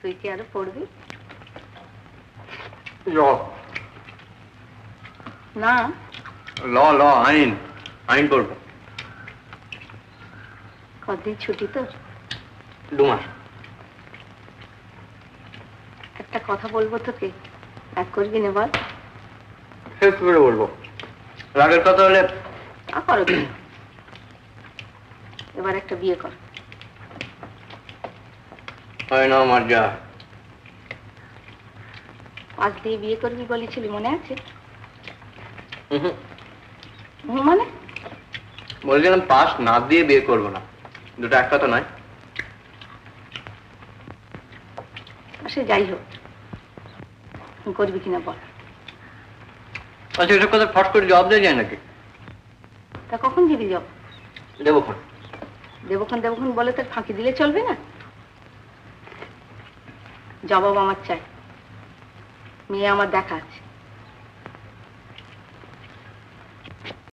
তুই কি আরও পড়বি ল না ল ল আইন আইন পড়ব কদিন ছুটি তো দু মাস একটা কথা বলব তোকে এক করবি না বল শেষ করে বলব রাগের কথা হলে তা করো? এবার একটা বিয়ে কর হয় না আমার যা। পাঁচ দিয়ে বিয়ে করবি বলেছিলি মনে আছে? মানে? বলছিলাম পাস না দিয়ে বিয়ে করব না। দুটো এক কথা নয়। সে যাই হোক। করবি কিনা বল। আচ্ছা এসব কথা ফট করে জবাব দেওয়া যায় নাকি? তা কখন দিবি যাব দেবো ফোন। দেবক্ষণ দেবক্ষণ বলে তোর ফাঁকি দিলে চলবে না? জবাব আমার চাই। মেয়ে আমার দেখা আছে।